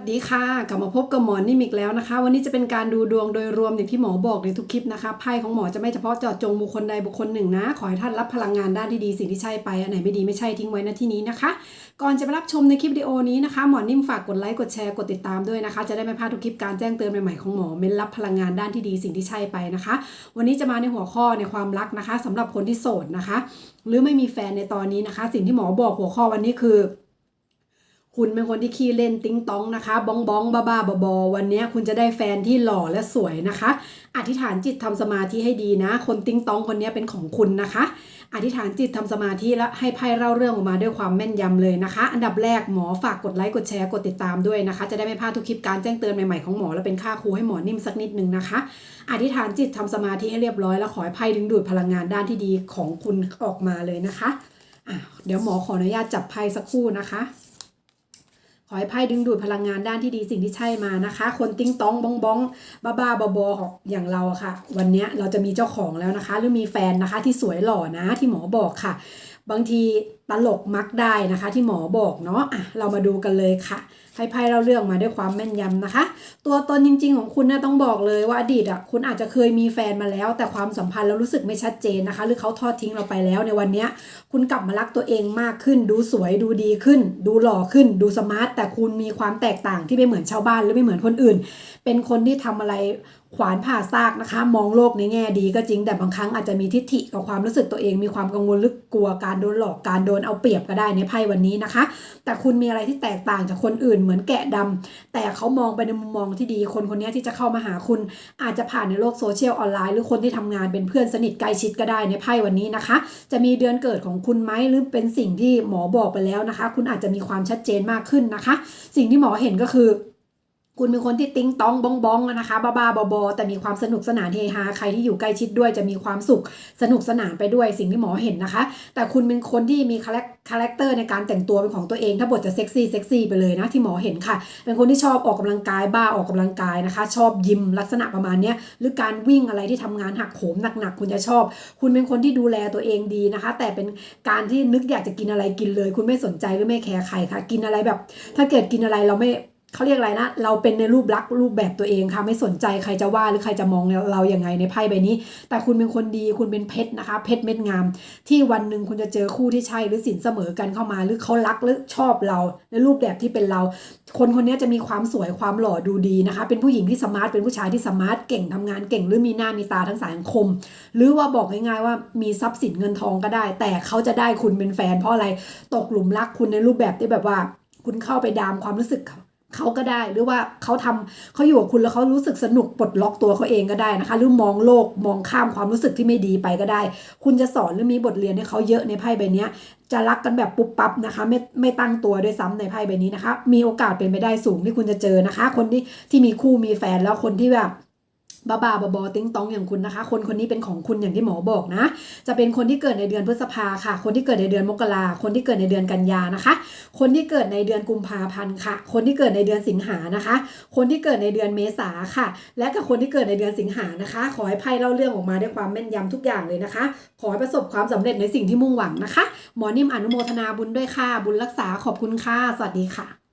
วัสดีค่ะ กลับมาพบกับหมอนิ่มอีกแล้วนะคะ วันนี้จะเป็นการดูดวงโดยรวมอย่างที่หมอบอกในทุกคลิปนะคะไพ่ของหมอจะไม่เฉพาะเจาะจงบุคคลใดบุคคลหนึ่งนะ ขอให้ท่านรับพลังงานด้านที่ดีสิ่งที่ใช่ไปอันไหนไม่ดีไม่ใช่ทิ้งไว้ณที่นี้นะคะ ก่อนจะไปรับชมในคลิปวิดีโอนี้นะคะ หมอนิ่มฝากกดไลค์กดแชร์กดติดตามด้วยนะคะ จะได้ไม่พลาดทุกคลิปการแจ้งเตือนใหม่ๆของหมอเม้นรับพลังงานด้านที่ดีสิ่งที่ใช่ไปนะคะ วันนี้จะมาในหัวข้อในความรักนะคะสำหรับคนที่โสดนะคะ หรือไม่มีแฟนในตอนนี้นะคะ สิ่งที่หมอบอกหัวข้อวันนี้คือ คุณเป็นคนที่ขี้เล่นติ้งต้องนะคะ บ้องบ้องบ้าบ้าบอบวันนี้คุณจะได้แฟนที่หล่อและสวยนะคะ อธิษฐานจิตทำสมาธิให้ดีนะ คนติ้งต้องคนนี้เป็นของคุณนะคะ อธิษฐานจิตทำสมาธิและให้ไพ่เล่าเรื่องออกมาด้วยความแม่นยำเลยนะคะ อันดับแรกหมอฝากกดไลค์กดแชร์กดติดตามด้วยนะคะ จะได้ไม่พลาดทุกคลิปการแจ้งเตือนใหม่ๆของหมอและเป็นค่าครูให้หมอนิ่มสักนิดนึงนะคะ อธิษฐานจิตทำสมาธิให้เรียบร้อยแล้วขอให้ไพ่ดึงดูดพลังงานด้านที่ดีของคุณออกมาเลยนะคะะเดี๋ยวหมอขออนุญาตจับไพ่สักครู่นะคะ ขอให้ไพ่ดึงดูดพลังงานด้านที่ดีสิ่งที่ใช่มานะคะ คนติ้งต้องบ้องบ้องบ้าบ้าบอบออย่างเราอะค่ะ วันนี้เราจะมีเจ้าของแล้วนะคะ หรือมีแฟนนะคะที่สวยหล่อนะที่หมอบอกค่ะ บางทีตลกมักได้นะคะ ที่หมอบอกเนาะอะเรามาดูกันเลยค่ะให้ไพ่เราเรื่องมาด้วยความแม่นยำนะคะ ตัวตนจริง ๆ ของคุณนะต้องบอกเลยว่าอดีตอะคุณอาจจะเคยมีแฟนมาแล้ว แต่ความสัมพันธ์เรารู้สึกไม่ชัดเจนนะคะ หรือเขาทอดทิ้งเราไปแล้วในวันเนี้ยคุณกลับมารักตัวเองมากขึ้น ดูสวยดูดีขึ้น ดูหล่อขึ้น ดูสมาร์ทแต่คุณมีความแตกต่างที่ไม่เหมือนชาวบ้านหรือไม่เหมือนคนอื่น เป็นคนที่ทำอะไรขวานผ่าซากนะคะ มองโลกในแง่ดีก็จริงแต่บางครั้งอาจจะมีทิฐิกับความรู้สึกตัวเองมีความกังวลหรือกลัวการโดนหลอกการโดนเอาเปรียบก็ได้ในไพ่วันนี้นะคะ แต่คุณมีอะไรที่แตกต่างจากคนอื่นเหมือนแกะดำแต่เขามองไปในมุมมองที่ดีคนคนนี้ที่จะเข้ามาหาคุณ อาจจะผ่านในโลกโซเชียลออนไลน์หรือคนที่ทำงานเป็นเพื่อนสนิทใกล้ชิดก็ได้ในไพ่วันนี้นะคะ จะมีเดือนเกิดของคุณไหมหรือเป็นสิ่งที่หมอบอกไปแล้วนะคะ คุณอาจจะมีความชัดเจนมากขึ้นนะคะ สิ่งที่หมอเห็นก็คือ คุณเป็นคนที่ติ้งต้องบ้องบ้องนะคะบ้าบ้าบอบอแต่มีความสนุกสนานเฮฮาใครที่อยู่ใกล้ชิดด้วยจะมีความสุขสนุกสนานไปด้วยสิ่งที่หมอเห็นนะคะ แต่คุณเป็นคนที่มีคาแรคเตอร์ในการแต่งตัวเป็นของตัวเองถ้าบทจะเซ็กซี่เซ็กซี่ไปเลยนะที่หมอเห็นค่ะ เป็นคนที่ชอบออกกำลังกายบ้าออกกำลังกายนะคะ ชอบยิมลักษณะประมาณนี้หรือการวิ่งอะไรที่ทำงานหักโหมหนักๆคุณจะชอบ คุณเป็นคนที่ดูแลตัวเองดีนะคะ แต่เป็นการที่นึกอยากจะกินอะไรกินเลย คุณไม่สนใจหรือไม่แคร์ใครค่ะ กินอะไรแบบ ถ้าเกิดกินอะไรเราไม่ เขาเรียกอะไรนะ เราเป็นในรูปลักษ์รูปแบบตัวเองค่ะ ไม่สนใจใครจะว่าหรือใครจะมองเราอย่างไงในไพ่ใบนี้ แต่คุณเป็นคนดีคุณเป็นเพชรนะคะ เพชรเม็ดงาม ที่วันหนึ่งคุณจะเจอคู่ที่ใช่หรือสินเสมอกันเข้ามา หรือเขารักหรือชอบเรา ในรูปแบบที่เป็นเรา คนคนนี้จะมีความสวยความหล่อดูดีนะคะ เป็นผู้หญิงที่สมาร์ทเป็นผู้ชายที่สมาร์ทเก่งทำงานเก่ง หรือมีหน้ามีตาทั้งสังคม หรือว่าบอกง่ายๆว่ามีทรัพย์สินเงินทองก็ได้ แต่เขาจะได้คุณเป็นแฟน เพราะอะไรตกหลุมรักคุณในรูปแบบที่แบบว่า คุณเข้าไปดามความรู้สึก เขาก็ได้หรือว่าเขาทำเขาอยู่กับคุณแล้วเขารู้สึกสนุกปลดล็อกตัวเขาเองก็ได้นะคะ หรือมองโลกมองข้ามความรู้สึกที่ไม่ดีไปก็ได้ คุณจะสอนหรือมีบทเรียนให้เขาเยอะในไพ่ใบนี้จะรักกันแบบปุ๊บปั๊บนะคะ ไม่ไม่ตั้งตัวด้วยซ้ำในไพ่ใบนี้นะคะ มีโอกาสเป็นไปได้สูงที่คุณจะเจอนะคะ คนที่ที่มีคู่มีแฟนแล้วคนที่แบบ บ้าบาบอบอติ้งตองอย่างคุณนะคะ คนคนนี้เป็นของคุณอย่างที่หมอบอกนะ จะเป็นคนที่เกิดในเดือนพฤษภาค่ะ คนที่เกิดในเดือนมกราคนที่เกิดในเดือนกันยานะคะ คนที่เกิดในเดือนกุมภาพันธ์ค่ะ คนที่เกิดในเดือนสิงหานะคะ คนที่เกิดในเดือนเมษาค่ะ และกับคนที่เกิดในเดือนสิงหานะคะ ขอให้ไพ่เล่าเรื่องออกมาด้วยความแม่นยำทุกอย่างเลยนะคะ ขอให้ประสบความสำเร็จในสิ่งที่มุ่งหวังนะคะ หมอนิ่มอนุโมทนาบุญด้วยค่ะ บุญรักษาขอบคุณค่ะสวัสดีค่ะ